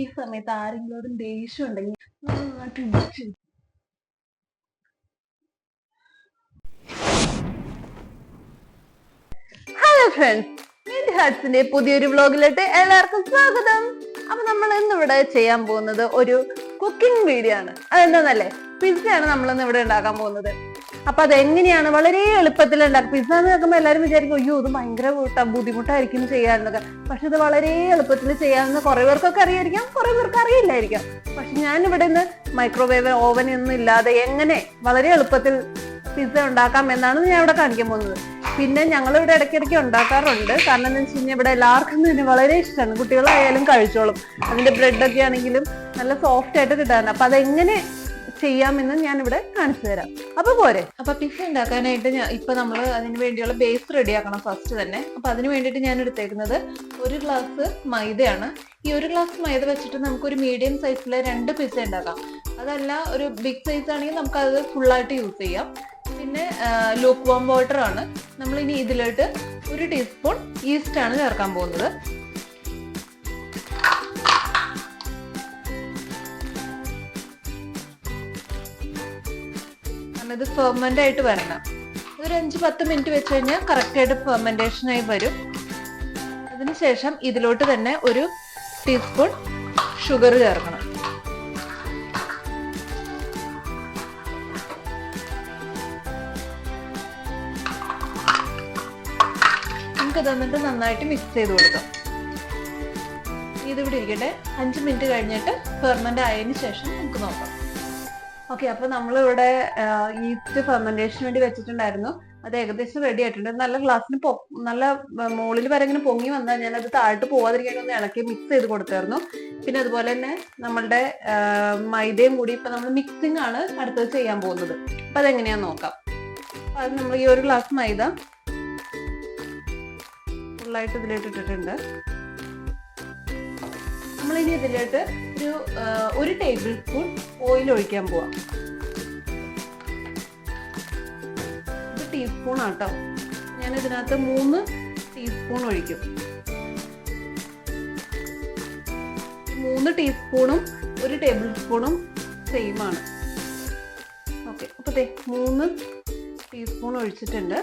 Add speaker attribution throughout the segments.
Speaker 1: ഈ സമയത്ത് ആരെങ്കിലും ദേഷ്യം ഉണ്ടെങ്കിൽ ഹലോ ഫ്രണ്ട്സ് മീറ്റ് ഹാറ്റ്സിന്റെ പുതിയൊരു വ്ലോഗിലോട്ട് എല്ലാവർക്കും സ്വാഗതം. അപ്പൊ നമ്മൾ ഇന്നിവിടെ ചെയ്യാൻ പോകുന്നത് ഒരു കുക്കിംഗ് വീഡിയോ ആണ്. അതെന്താന്നല്ലേ? പിസ്സയാണ് നമ്മൾ ഇന്ന് ഇവിടെ ഉണ്ടാക്കാൻ പോകുന്നത്. അപ്പൊ അതെങ്ങനെയാണ്? വളരെ എളുപ്പത്തിൽ ഉണ്ടാക്കുക പിസ്സ എന്ന് കേൾക്കുമ്പോൾ എല്ലാവരും വിചാരിക്കും അയ്യോ ഇത് ഭയങ്കര ബുദ്ധിമുട്ടായിരിക്കും ചെയ്യാനൊക്കെ പക്ഷെ ഇത് വളരെ എളുപ്പത്തിൽ ചെയ്യാമെന്ന് കുറെ പേർക്കൊക്കെ അറിയായിരിക്കാം കുറെ പേർക്ക് അറിയില്ലായിരിക്കാം. പക്ഷെ ഞാൻ ഇവിടെ നിന്ന് മൈക്രോവേവ് ഓവൻ ഒന്നും ഇല്ലാതെ എങ്ങനെ വളരെ എളുപ്പത്തിൽ പിസ്സ ഉണ്ടാക്കാം എന്നാണ് ഞാൻ ഇവിടെ കാണിക്കാൻ പോകുന്നത്. പിന്നെ ഞങ്ങൾ ഇവിടെ ഇടയ്ക്കിടയ്ക്ക് ഉണ്ടാക്കാറുണ്ട്. കാരണം എന്താ വെച്ച് കഴിഞ്ഞാൽ ഇവിടെ എല്ലാവർക്കും തന്നെ വളരെ ഇഷ്ടമാണ്. കുട്ടികളായാലും കഴിച്ചോളും. അതിന്റെ ബ്രെഡൊക്കെ ആണെങ്കിലും നല്ല സോഫ്റ്റ് ആയിട്ട് കിട്ടാറുണ്ട്. അപ്പൊ അതെങ്ങനെ ചെയ്യാമെന്ന് ഞാൻ ഇവിടെ കാണിച്ചു തരാം. അപ്പൊ പോരെ. അപ്പൊ പിസ ഉണ്ടാക്കാനായിട്ട് ഞാൻ ഇപ്പൊ നമ്മൾ അതിന് വേണ്ടിയുള്ള ബേസ് റെഡിയാക്കണം ഫസ്റ്റ് തന്നെ. അപ്പൊ അതിന് വേണ്ടിയിട്ട് ഞാൻ എടുത്തേക്കുന്നത് ഒരു ഗ്ലാസ് മൈദയാണ്. ഈ ഒരു ഗ്ലാസ് മൈദ വെച്ചിട്ട് നമുക്ക് ഒരു മീഡിയം സൈസിലെ രണ്ട് പിസ ഉണ്ടാക്കാം. അതല്ല ഒരു ബിഗ് സൈസ് ആണെങ്കിൽ നമുക്ക് അത് ഫുള്ളായിട്ട് യൂസ് ചെയ്യാം. പിന്നെ ലൂക്ക് വാം വാട്ടർ ആണ്. നമ്മൾ ഇനി ഇതിലോട്ട് ഒരു ടീസ്പൂൺ ഈസ്റ്റ് ആണ് ചേർക്കാൻ പോകുന്നത്. കാരണം ഇത് ഫെർമെന്റ് ആയിട്ട് വരണം. ഒരു അഞ്ച് പത്ത് മിനിറ്റ് വെച്ച് കഴിഞ്ഞാൽ കറക്റ്റ് ആയിട്ട് ഫെർമെന്റേഷൻ ആയി വരും. അതിനുശേഷം ഇതിലോട്ട് തന്നെ ഒരു ടീസ്പൂൺ ഷുഗർ ചേർക്കണം. നമുക്ക് തന്നിട്ട് നന്നായിട്ട് മിക്സ് ചെയ്ത് കൊടുക്കാം. ഇതിവിടെ ഇരിക്കട്ടെ. അഞ്ച് മിനിറ്റ് കഴിഞ്ഞിട്ട് ഫെർമെന്റ് ആയതിനു ശേഷം നമുക്ക് നോക്കാം. ഓക്കെ അപ്പൊ നമ്മളിവിടെ ഈസ്റ്റ് ഫെർമെന്റേഷന് വേണ്ടി വെച്ചിട്ടുണ്ടായിരുന്നു. അത് ഏകദേശം റെഡി ആയിട്ടുണ്ട്. നല്ല ഗ്ലാസ്സിന് നല്ല മുകളിൽ വരെ ഇങ്ങനെ പൊങ്ങി വന്നാൽ ഞാൻ അത് താഴോട്ട് പോവാതിരിക്കാൻ ഒന്ന് ഇളക്കി മിക്സ് ചെയ്ത് കൊടുത്തായിരുന്നു. പിന്നെ അതുപോലെ തന്നെ നമ്മളുടെ മൈദയും കൂടി ഇപ്പൊ നമ്മൾ മിക്സിംഗ് ആണ് അടുത്തത് ചെയ്യാൻ പോകുന്നത്. അപ്പൊ അതെങ്ങനെയാന്ന് നോക്കാം. അപ്പൊ അത് നമ്മൾ ഈ ഒരു ഗ്ലാസ് മൈദ ഫുള്ളായിട്ട് ഇതിലേക്ക് ഇട്ടിട്ടുണ്ട് നമ്മളിനി ഇതിലോട്ട് ഒരു ഒരു ടേബിൾ സ്പൂൺ ഓയിൽ ഒഴിക്കാൻ പോവാം. ഇത് ടീസ്പൂൺ ആട്ടോ. ഞാൻ ഇതിനകത്ത് മൂന്ന് ടീസ്പൂൺ ഒഴിക്കും. മൂന്ന് ടീസ്പൂണും ഒരു ടേബിൾ സ്പൂണും സെയിം ആണ്. ഓക്കെ അപ്പൊ ദേ മൂന്ന് ടീസ്പൂൺ ഒഴിച്ചിട്ടുണ്ട്.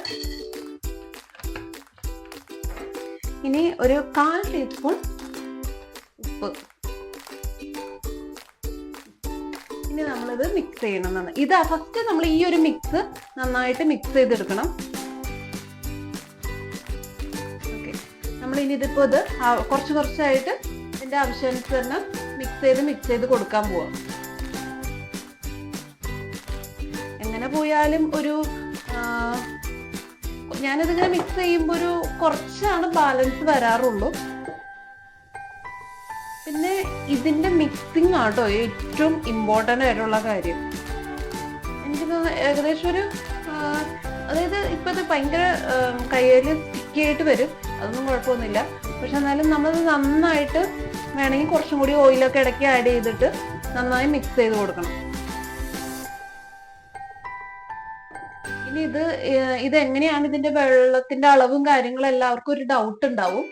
Speaker 1: ഇനി ഒരു കാൽ ടീസ്പൂൺ ഉപ്പ്. നമ്മളിത് മിക്സ് ചെയ്യണം എന്നാണ് ഇത് ഫസ്റ്റ് നമ്മൾ ഈ ഒരു മിക്സ് നന്നായിട്ട് മിക്സ് ചെയ്തെടുക്കണം. ഓക്കെ നമ്മൾ ഇനി ഇതിപ്പോ ഇത് കുറച്ച് കുറച്ചായിട്ട് ഇതിന്റെ ആവശ്യാനുസരണം മിക്സ് ചെയ്ത് മിക്സ് ചെയ്ത് കൊടുക്കാൻ പോവാം. എങ്ങനെ പോയാലും ഒരു ഞാനിതിങ്ങനെ മിക്സ് ചെയ്യുമ്പോൾ ഒരു കുറച്ചാണ് ബാലൻസ് വരാറുള്ളൂ. പിന്നെ ഇതിന്റെ മിക്സിംഗ് ആട്ടോ ഏറ്റവും ഇമ്പോർട്ടന്റ് ആയിട്ടുള്ള കാര്യം. എനിക്ക് ഏകദേശം ഒരു അതായത് ഇപ്പൊ ഇത് ഭയങ്കര കയ്യിൽ സ്റ്റിക്കി ആയിട്ട് വരും. അതൊന്നും കുഴപ്പമൊന്നുമില്ല. പക്ഷെ എന്നാലും നമ്മൾ നന്നായിട്ട് വേണമെങ്കിൽ കുറച്ചും കൂടി ഓയിലൊക്കെ ഇടയ്ക്ക് ആഡ് ചെയ്തിട്ട് നന്നായി മിക്സ് ചെയ്ത് കൊടുക്കണം. ഇനി ഇത് ഇത് എങ്ങനെയാണ് ഇതിന്റെ വെള്ളത്തിന്റെ അളവും കാര്യങ്ങളും എല്ലാവർക്കും ഒരു ഡൗട്ട് ഉണ്ടാവും.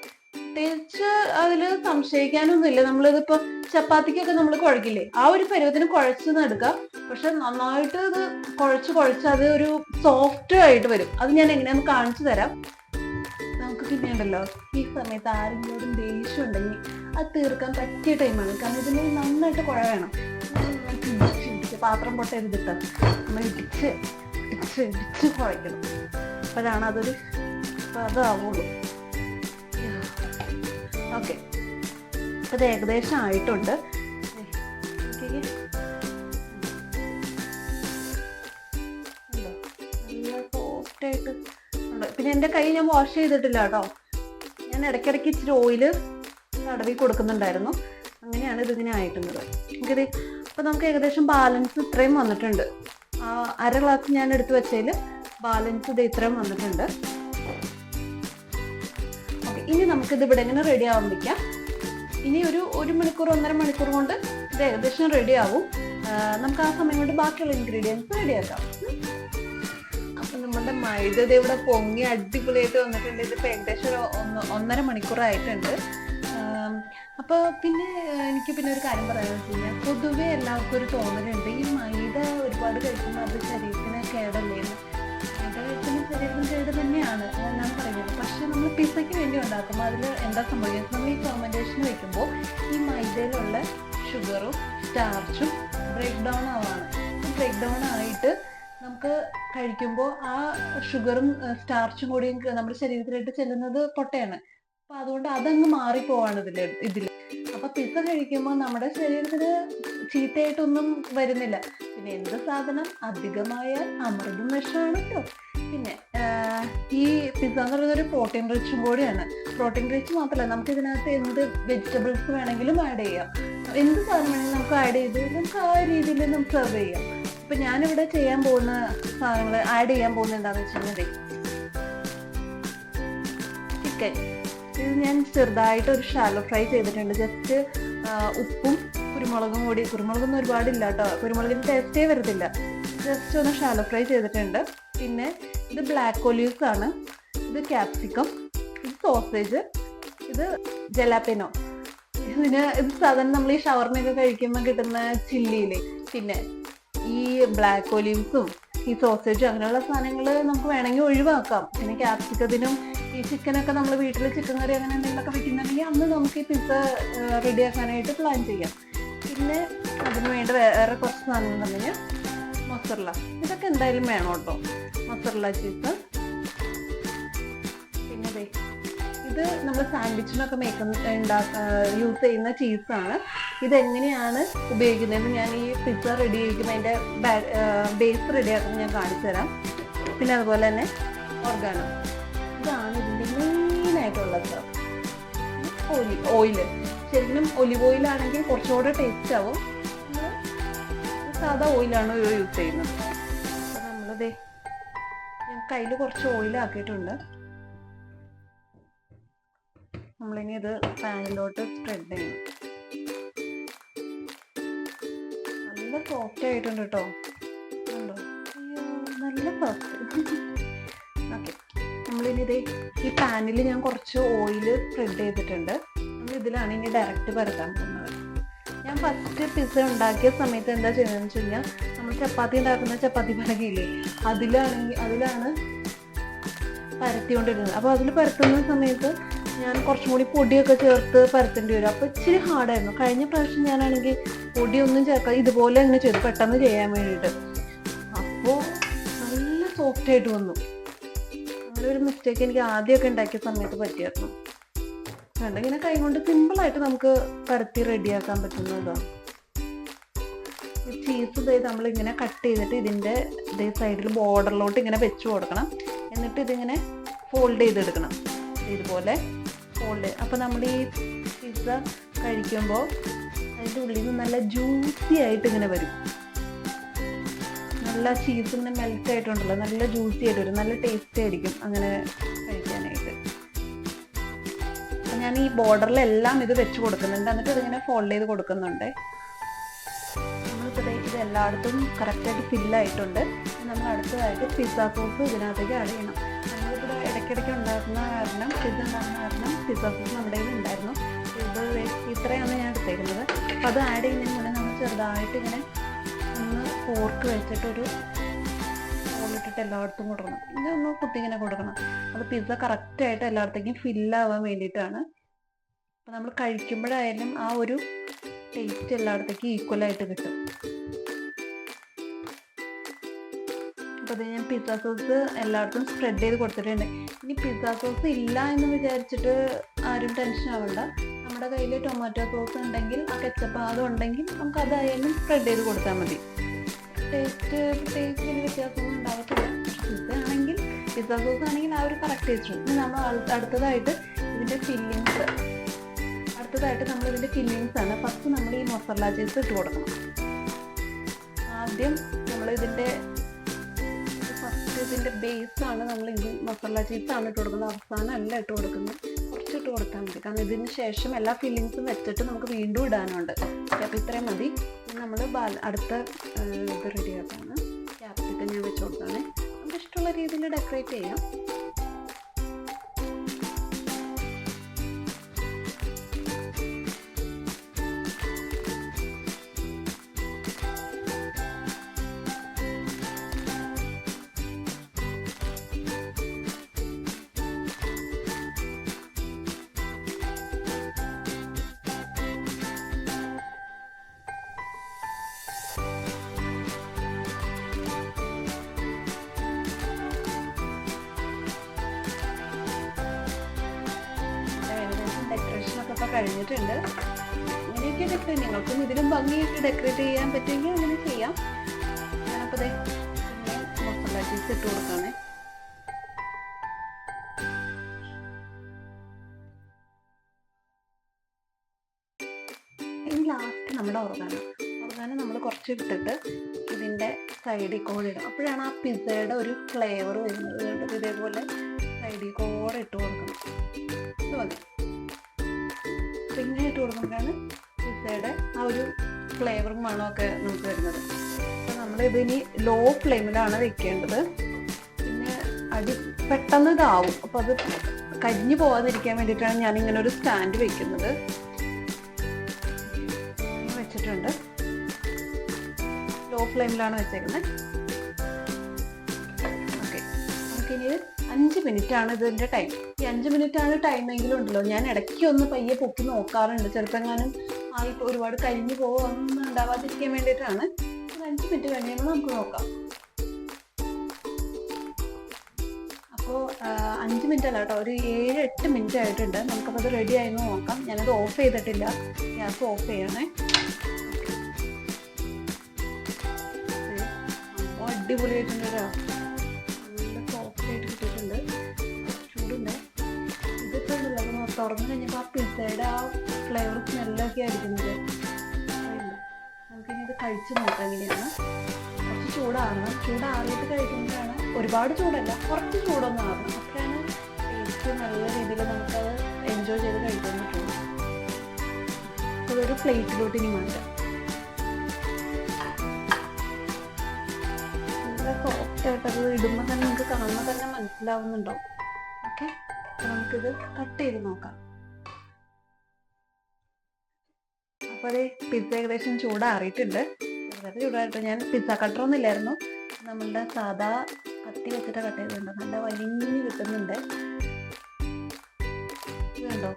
Speaker 1: പ്രത്യേകിച്ച് അതിൽ സംശയിക്കാനൊന്നുമില്ല. നമ്മളിതിപ്പോ ചപ്പാത്തിക്കൊക്കെ നമ്മൾ കുഴക്കില്ലേ? ആ ഒരു പരുവത്തിന് കുഴച്ച് എടുക്കാം പക്ഷെ നന്നായിട്ട് ഇത് കുഴച്ച് കുഴച്ച് അത് ഒരു സോഫ്റ്റ് ആയിട്ട് വരും. അത് ഞാൻ എങ്ങനെയാന്ന് കാണിച്ചു തരാം. നമുക്ക് പിന്നെ ഉണ്ടല്ലോ ഈ സമയത്ത് ആരെങ്കിലും ദേഷ്യം ഉണ്ടെങ്കിൽ അത് തീർക്കാൻ പറ്റിയ ടൈമാണ് കാരണം ഇതിന് നന്നായിട്ട് കുഴ വേണം. പാത്രം ഇടിച്ച് പാത്രം നമ്മൾ ഇടിച്ച് ഇടിച്ച് ഇടിച്ച് കുഴക്കണം അപ്പോഴാണ് അതൊരു അതാവുള്ളൂ. ഓക്കെ. അത് ഏകദേശം ആയിട്ടുണ്ട്. പിന്നെ എന്റെ കൈ ഞാൻ വാഷ് ചെയ്തിട്ടില്ല കേട്ടോ. ഞാൻ ഇടയ്ക്കിടയ്ക്ക് ഇച്ചിരി ഓയിൽ തടവി കൊടുക്കുന്നുണ്ടായിരുന്നു. അങ്ങനെയാണ് ഇതിങ്ങനെ ആയിട്ടുള്ളത്. നമുക്കിത് അപ്പോൾ നമുക്ക് ഏകദേശം ബാലൻസ് ഇത്രയും വന്നിട്ടുണ്ട്. ആ, അര ഗ്ലാസ് ഞാൻ എടുത്തു വെച്ചതിൽ ബാലൻസ് ഇത് ഇത്രയും വന്നിട്ടുണ്ട്. ഇനി നമുക്കിത് ഇവിടെ ഇങ്ങനെ റെഡി ആവാൻ വയ്ക്കാം ഇനി ഒരു ഒരു മണിക്കൂർ ഒന്നര മണിക്കൂർ കൊണ്ട് ഇത് ഏകദേശം റെഡി ആവും. നമുക്ക് ആ സമയം കൊണ്ട് ബാക്കിയുള്ള ഇൻഗ്രീഡിയൻസ് റെഡിയാക്കാം അപ്പം നമ്മുടെ മൈദ ഇവിടെ പൊങ്ങി അടിപൊളിയായിട്ട് വന്നിട്ടുണ്ട്. ഇതിപ്പോൾ ഏകദേശം ഒരു ഒന്ന് ഒന്നര മണിക്കൂറായിട്ടുണ്ട് അപ്പോൾ പിന്നെ എനിക്ക് പിന്നെ ഒരു കാര്യം പറയാമെന്ന് വെച്ച് കഴിഞ്ഞാൽ പൊതുവേ എല്ലാവർക്കും ഒരു തോന്നലുണ്ട്. ഈ മൈദ ഒരുപാട് കഴിക്കുമ്പോൾ അത് ശരീരത്തിന് കേടല്ലേ? മൈദ കഴിക്കുന്ന ശരീരത്തിന് കേട് തന്നെയാണ് എന്നാണ് പറയുന്നത്. പക്ഷേ നമ്മൾ പിസയ്ക്ക് വേണ്ടി ഉണ്ടാക്കുമ്പോൾ അതിൽ എന്താ സംഭവിക്കുന്നത്? നമ്മൾ ഈ ഫെർമെന്റേഷൻ വയ്ക്കുമ്പോൾ ഈ മൈദയിലുള്ള ഷുഗറും സ്റ്റാർച്ചും ബ്രേക്ക് ഡൗൺ ആവാണ്. ബ്രേക്ക് ഡൗൺ ആയിട്ട് നമുക്ക് കഴിക്കുമ്പോൾ ആ ഷുഗറും സ്റ്റാർച്ചും കൂടി നമ്മുടെ ശരീരത്തിലേക്ക് ചെല്ലുന്നത് പൊട്ടയാണ്. അപ്പൊ അതുകൊണ്ട് അതങ്ങ് മാറിപ്പോവാണ് ഇതിൽ ഇതിൽ അപ്പൊ പിസ്സ കഴിക്കുമ്പോൾ നമ്മുടെ ശരീരത്തിന് ചീത്തയായിട്ടൊന്നും വരുന്നില്ല. പിന്നെ എന്ത് സാധനം? അധികമായ അമൃതും വിഷമാണല്ലോ പിന്നെ ആഹ്, ഈ പിസ്സ എന്ന് പറയുന്നത് ഒരു പ്രോട്ടീൻ റിച്ചും കൂടിയാണ്. പ്രോട്ടീൻ റിച്ച് മാത്രമല്ല നമുക്ക് ഇതിനകത്ത് എന്ത് വെജിറ്റബിൾസ് വേണമെങ്കിലും ആഡ് ചെയ്യാം. എന്ത് സാധനം വേണമെങ്കിലും നമുക്ക് ആഡ് ചെയ്ത് നമുക്ക് ആ രീതിയിൽ നമുക്ക് സെർവ് ചെയ്യാം. അപ്പൊ ഞാനിവിടെ ചെയ്യാൻ പോകുന്ന സാധനങ്ങൾ ആഡ് ചെയ്യാൻ പോകുന്ന എന്താണെന്ന് വെച്ചിട്ടുണ്ടെങ്കിൽ ചിക്കൻ ഇത് ഞാൻ ചെറുതായിട്ട് ഒരു ഷാലോ ഫ്രൈ ചെയ്തിട്ടുണ്ട്. ജസ്റ്റ് ഉപ്പും കുരുമുളകും കൂടി. കുരുമുളകൊന്നും ഒരുപാടില്ല കേട്ടോ. കുരുമുളകിന് ടേസ്റ്റേ വരത്തില്ല. ജസ്റ്റ് ഒന്ന് ഷാലോ ഫ്രൈ ചെയ്തിട്ടുണ്ട്. പിന്നെ ഇത് ബ്ലാക്ക് ഒലീവ്സ് ആണ്. ഇത് ക്യാപ്സിക്കം ഇത് സോസേജ് ഇത് ജലാപ്പിനോ ഇതിന് ഇത് സാധാരണ നമ്മൾ ഈ ഷവർമയൊക്കെ കഴിക്കുമ്പോൾ കിട്ടുന്ന ചില്ലിയിലെ പിന്നെ ഈ ബ്ലാക്ക് ഒലീവ്സും ഈ സോസേജും അങ്ങനെയുള്ള സാധനങ്ങൾ നമുക്ക് വേണമെങ്കിൽ ഒഴിവാക്കാം. പിന്നെ ക്യാപ്സിക്കത്തിനും ഈ ചിക്കനൊക്കെ നമ്മൾ വീട്ടിൽ ചിക്കൻ കറി അങ്ങനെ എന്തെങ്കിലുമൊക്കെ വെക്കുന്നുണ്ടെങ്കിൽ അന്ന് നമുക്ക് ഈ പിസ്സ റെഡിയാക്കാനായിട്ട് പ്ലാൻ ചെയ്യാം. പിന്നെ അതിന് വേണ്ട വേറെ കുറച്ച് സാധനം സാധനങ്ങൾ പറഞ്ഞാൽ മൊസറല ഇതൊക്കെ എന്തായാലും വേണം കേട്ടോ. മൊസറല ചീസ് പിന്നെ ഇത് നമ്മൾ സാൻഡ്വിച്ചിനൊക്കെ മേക്കുന്ന ഉണ്ടാക്ക യൂസ് ചെയ്യുന്ന ചീസാണ് ഇതെങ്ങനെയാണ് ഉപയോഗിക്കുന്നതെന്ന് ഞാൻ ഈ പിസ്സ റെഡി ചെയ്യിക്കുമ്പോൾ അതിന്റെ ബേസ് റെഡി ആക്കുമ്പോൾ ഞാൻ കാണിച്ചു തരാം. പിന്നെ അതുപോലെ തന്നെ ഓർഗാനോ ഇതാണ് ഇതിന്റെ മെയിനായിട്ടുള്ളത് ഓയിൽ ഓയിൽ ശരിക്കും ഒലിവ് ഓയിലാണെങ്കിൽ കുറച്ചുകൂടെ ടേസ്റ്റ് ആവും. സാധാ ഓയിലാണ് യൂസ് ചെയ്യുന്നത്. നമ്മളിതേ കയ്യിൽ കുറച്ച് ഓയിൽ ആക്കിയിട്ടുണ്ട്. നമ്മളിനി ഇത് പാനിലോട്ട് സ്പ്രെഡ് ചെയ്യണം. നല്ല സോഫ്റ്റ് ആയിട്ടുണ്ട് കേട്ടോ നല്ല സോഫ്റ്റ് ഓക്കെ നമ്മളിനി ഇത് ഈ പാനിൽ ഞാൻ കുറച്ച് ഓയിൽ സ്പ്രെഡ് ചെയ്തിട്ടുണ്ട്. നമ്മൾ ഇതിലാണ് ഇനി ഡയറക്റ്റ് പരത്താൻ പോകുന്നത്. ഞാൻ ഫസ്റ്റ് പിസ്സ ഉണ്ടാക്കിയ സമയത്ത് എന്താ ചെയ്യുന്നതെന്ന് വെച്ച് കഴിഞ്ഞാൽ നമ്മൾ ചപ്പാത്തി ഉണ്ടാക്കുന്ന ചപ്പാത്തി പലകയില്ലേ അതിലാണെങ്കിൽ അതിലാണ് പരത്തിക്കൊണ്ടിരുന്നത്. അപ്പോൾ അതിൽ പരത്തുന്ന സമയത്ത് ഞാൻ കുറച്ചും കൂടി പൊടിയൊക്കെ ചേർത്ത് പരത്തേണ്ടി വരും. അപ്പോൾ ഇച്ചിരി ഹാർഡായിരുന്നു കഴിഞ്ഞ പ്രാവശ്യം ഞാനാണെങ്കിൽ പൊടിയൊന്നും ചേർക്കാതെ ഇതുപോലെ അങ്ങനെ ചെയ്തു. പെട്ടെന്ന് ചെയ്യാൻ വേണ്ടിയിട്ട്. അപ്പോൾ നല്ല സോഫ്റ്റ് ആയിട്ട് വന്നു. അങ്ങനെ ഒരു മിസ്റ്റേക്ക് എനിക്ക് ആദ്യമൊക്കെ ഉണ്ടാക്കിയ സമയത്ത് പറ്റിയായിരുന്നു. കണ്ട ഇങ്ങനെ കൈ കൊണ്ട് സിമ്പിളായിട്ട് നമുക്ക് പരത്തി റെഡിയാക്കാൻ പറ്റുന്നതാണ് ചീസ് നമ്മൾ ഇങ്ങനെ കട്ട് ചെയ്തിട്ട് ഇതിന്റെ ഇതേ സൈഡിൽ ബോർഡറിലോട്ട് ഇങ്ങനെ വെച്ച് കൊടുക്കണം. എന്നിട്ട് ഇതിങ്ങനെ ഫോൾഡ് ചെയ്തെടുക്കണം. ഇതുപോലെ ഫോൾഡ് അപ്പോൾ നമ്മൾ ഈ പിസ്സ കഴിക്കുമ്പോൾ അതിന്റെ ഉള്ളിൽ നിന്ന് നല്ല ജ്യൂസി ആയിട്ട് ഇങ്ങനെ വരും. നല്ല ചീസ് ഇങ്ങനെ മെൽറ്റ് ആയിട്ടുണ്ടല്ലോ നല്ല ജ്യൂസി ആയിട്ട് വരും. നല്ല ടേസ്റ്റ് ആയിരിക്കും അങ്ങനെ കഴിക്കാനായിട്ട്. ഞാൻ ഈ ബോർഡറിലെല്ലാം ഇത് വെച്ച് കൊടുക്കുന്നുണ്ട്. എന്നിട്ട് ഇതിങ്ങനെ ഫോൾഡ് ചെയ്ത് കൊടുക്കുന്നുണ്ട്. നമ്മളിപ്പോൾ ഇത് എല്ലായിടത്തും കറക്റ്റായിട്ട് ഫില്ലായിട്ടുണ്ട് നമ്മൾ അടുത്തതായിട്ട് പിസ്സ സോസ് ഇതിനകത്തേക്ക് ആഡ് ചെയ്യണം. നമ്മളിവിടെ ഇടയ്ക്കിടയ്ക്ക് ഉണ്ടാക്കുന്ന കാരണം പിസ്സ ഉണ്ടാക്കുന്ന കാരണം പിസ്സ സോസ് നമ്മുടെ കയ്യിൽ ഉണ്ടായിരുന്നു. ഇത് ഇത്രയാണ് ഞാൻ എടുത്തേക്കുന്നത്. അപ്പോൾ അത് ആഡ് ചെയ്യുന്നതിന് മുന്നേ നമ്മൾ ചെറുതായിട്ട് ഇങ്ങനെ ഒന്ന് ഫോർക്ക് വെച്ചിട്ടൊരു ഇട്ടിട്ട് എല്ലായിടത്തും കൊടുക്കണം ഇതൊന്ന് കുത്തിങ്ങനെ കൊടുക്കണം. അത് പിസ്സ കറക്റ്റായിട്ട് എല്ലായിടത്തേക്കും ഫില്ലാവാൻ വേണ്ടിയിട്ടാണ്. അപ്പോൾ നമ്മൾ കഴിക്കുമ്പോഴായാലും ആ ഒരു ടേസ്റ്റ് എല്ലായിടത്തേക്കും ഈക്വലായിട്ട് കിട്ടും. അപ്പോൾ അത് ഞാൻ പിസ്സ സോസ് എല്ലായിടത്തും സ്പ്രെഡ് ചെയ്ത് കൊടുത്തിട്ടുണ്ട്. ഇനി പിസ്സ സോസ് ഇല്ല എന്ന് വിചാരിച്ചിട്ട് ആരും ടെൻഷൻ ആവണ്ട. നമ്മുടെ കയ്യിൽ ടൊമാറ്റോ സോസ് ഉണ്ടെങ്കിൽ ആ കെച്ചപ്പ് അതുണ്ടെങ്കിൽ നമുക്ക് അതായാലും സ്പ്രെഡ് ചെയ്ത് കൊടുത്താൽ മതി. ടേസ്റ്റ് ടേസ്റ്റ് വലിയ വ്യത്യാസമൊന്നും ഉണ്ടാകത്തില്ല പിസ്സ ആണെങ്കിൽ പിസ്സ സോസ് ആണെങ്കിൽ ആ ഒരു കറക്റ്റ് ടേസ്റ്റ് ഇനി നമ്മൾ അടുത്തതായിട്ട് ഇതിന്റെ ഫില്ലിങ്സ് അടുത്തതായിട്ട് നമ്മൾ ഇതിന്റെ ഫില്ലിങ്സ് ആണ്. ഫസ്റ്റ് നമ്മൾ ഈ മൊസറല ചീസ് ഇട്ട് കൊടുക്കണം. ആദ്യം നമ്മൾ ഇതിന്റെ ഇതിന്റെ ബേസ് ആണ് നമ്മൾ ഈ മസാല ചീസ് ആണ് ഇട്ട് കൊടുക്കുന്നത്. അവസാനം അല്ല ഇട്ട് കൊടുക്കുന്നത്. കുറച്ച് ഇട്ട് കൊടുത്താൽ മതി. കാരണം ഇതിന് ശേഷം എല്ലാ ഫില്ലിങ്സും വെച്ചിട്ട് നമുക്ക് വീണ്ടും ഇടാനുണ്ട്. അപ്പോൾ ഇത്രയും മതി. നമ്മൾ അടുത്ത ഇത് റെഡിയാക്കാണ് ക്യാപ്സിക്കം ഞാൻ വെച്ച് കൊടുത്താണ് നമുക്ക് ഇഷ്ടമുള്ള രീതിയിൽ ഡെക്കറേറ്റ് ചെയ്യാം. കഴിഞ്ഞിട്ടുണ്ട്. അങ്ങനെയൊക്കെ ഡെക്കറേറ്റ് നിങ്ങൾക്കും ഇതിലും ഭംഗിയായിട്ട് ഡെക്കറേറ്റ് ചെയ്യാൻ പറ്റുമെങ്കിൽ അങ്ങനെ ചെയ്യാം. ഞാനപ്പോൾ ഇനി ലാസ്റ്റ് നമ്മുടെ ഓർഗാന ഓർഗാന നമ്മൾ കുറച്ച് ഇട്ടിട്ട് ഇതിന്റെ സൈഡിൽ കൂടെ ഇടും. അപ്പോഴാണ് ആ പിസയുടെ ഒരു ഫ്ലേവർ വരുന്നത്. ഇതേപോലെ സൈഡിൽ കൂടെ ഇട്ട് കൊടുക്കണം. ഇത് മതി. ഇങ്ങനെ ഇട്ട് കൊടുക്കുമ്പോഴാണ് പിസയുടെ ആ ഒരു ഫ്ലേവറും മണമൊക്കെ നമുക്ക് വരുന്നത്. അപ്പോൾ നമ്മളിത് ഇനി ലോ ഫ്ലെയിമിലാണ് വെക്കേണ്ടത്. പിന്നെ അടി പെട്ടെന്ന് ഇതാവും. അപ്പോൾ അത് കരിഞ്ഞു പോകാതിരിക്കാൻ വേണ്ടിയിട്ടാണ് ഞാൻ ഇങ്ങനെ ഒരു സ്റ്റാൻഡ് വെക്കുന്നത്. വെച്ചിട്ടുണ്ട്. ലോ ഫ്ലെയിമിലാണ് വെച്ചേക്കുന്നത്. ഓക്കെ നമുക്കിനി അഞ്ച് മിനിറ്റാണ് ഇതിന്റെ ടൈം ഈ അഞ്ച് മിനിറ്റ് ആണ് ടൈമെങ്കിലും ഉണ്ടല്ലോ ഞാൻ ഇടയ്ക്ക് ഒന്ന് പയ്യെ പൊക്കി നോക്കാറുണ്ട്. ചെറുപ്പങ്ങാനും ആയിട്ട് ആയി ഒരുപാട് കഴിഞ്ഞു പോകുമെന്ന് ഉണ്ടാവാതിരിക്കാൻ വേണ്ടിയിട്ടാണ്. ഒരു അഞ്ച് മിനിറ്റ് കഴിയുമ്പോൾ നമുക്ക് നോക്കാം. അപ്പോൾ അഞ്ച് മിനിറ്റ് അല്ല കേട്ടോ. ഒരു ഏഴ് എട്ട് മിനിറ്റ് ആയിട്ടുണ്ട്. നമുക്കപ്പോൾ അത് റെഡി ആയെന്ന് നോക്കാം. ഞാനത് ഓഫ് ചെയ്തിട്ടില്ല. ഗ്യാസ് ഓഫ് ചെയ്യണേ. അടിപൊളിയായിട്ടുണ്ട് കേട്ടോ. തുറന്നു കഴിഞ്ഞപ്പോൾ ആ പിസയുടെ ആ ഫ്ലേവർ സ്മെല്ലൊക്കെ ആയിരിക്കുന്നത്. നമുക്കിനി ഇത് കഴിച്ച് നോക്കാം എങ്ങനെയാണ്. കുറച്ച് ചൂടാറണം ചൂടാറിയിട്ട് കഴിക്കുമ്പോഴാണ് ഒരുപാട് ചൂടല്ല കുറച്ച് ചൂടൊന്നും ആറണം അപ്പോഴാണ് ടേസ്റ്റ് നല്ല രീതിയിൽ നമുക്കത് എൻജോയ് ചെയ്ത് കഴിക്കാൻ പറ്റുള്ളൂ. അതൊരു പ്ലേറ്റിലോട്ട് ഇനി മാറ്റാം. ഇടുമ്പോൾ തന്നെ നിങ്ങൾക്ക് കാണുമ്പോൾ തന്നെ മനസ്സിലാവുന്നുണ്ടോ ഓക്കെ അപ്പോൾ നമുക്കിത് കട്ട് ചെയ്ത് നോക്കാം. അപ്പോൾ അത് പിസ്സ ഏകദേശം ചൂടാറിയിട്ടുണ്ട്. ചെറുതായിട്ട് ചൂടായിട്ട് ഞാൻ പിസ്സ കട്ടറൊന്നും ഇല്ലായിരുന്നു. നമ്മളുടെ സാധാ കത്തി വെച്ചിട്ട് കട്ട് ചെയ്തിട്ടുണ്ട്. നല്ല വലിഞ്ഞ് കിട്ടുന്നുണ്ട്. കണ്ടോ?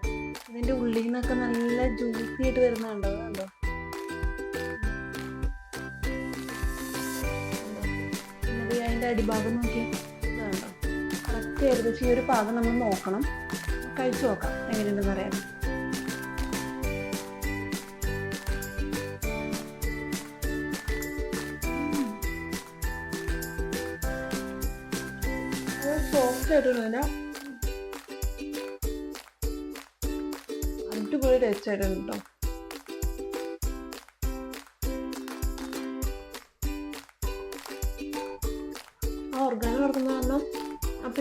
Speaker 1: ഇതിന്റെ ഉള്ളിൽ നിന്നൊക്കെ നല്ല ജ്യൂസി ആയിട്ട് വരുന്നുണ്ടോ കണ്ടോ? അതിന്റെ അടിഭാഗം നോക്കി ഇത് കണ്ടോ കറക്റ്റ് ഏകദേശം ഈ ഒരു പാകം നമ്മൾ നോക്കണം. കഴിച്ചു നോക്കാം എങ്ങനെയുണ്ടെന്ന് അറിയാം സോഫ്റ്റ് അടിപൊളി ടേസ്റ്റ് ആയിട്ടുണ്ട് കേട്ടോ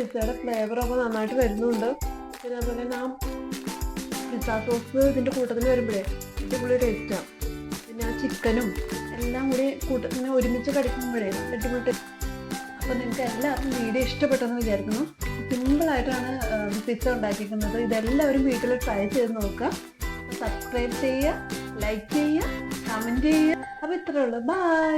Speaker 1: പിസ്സയുടെ ഫ്ലേവറൊക്കെ നന്നായിട്ട് വരുന്നുണ്ട്. പിന്നെ അതുപോലെ ആ പിസ്സ സോസ് ഇതിന്റെ കൂട്ടത്തിൽ വരുമ്പോഴേ അടിപൊളി ടേസ്റ്റാണ് പിന്നെ ആ ചിക്കനും എല്ലാം കൂടി കൂട്ട ഇങ്ങനെ ഒരുമിച്ച് കടിക്കുമ്പോഴേ അടിപൊളി അപ്പോൾ നിങ്ങൾക്ക് എല്ലാവർക്കും വീഡിയോ ഇഷ്ടപ്പെട്ടെന്ന് വിചാരിക്കുന്നു. സിമ്പിളായിട്ടാണ് പിസ്സ ഉണ്ടാക്കിയിരിക്കുന്നത്. ഇതെല്ലാവരും വീട്ടിൽ ട്രൈ ചെയ്ത് നോക്കുക. സബ്സ്ക്രൈബ് ചെയ്യുക ലൈക്ക് ചെയ്യുക കമന്റ് ചെയ്യുക. അപ്പോൾ ഇത്രയേ ഉള്ളൂ. ബൈ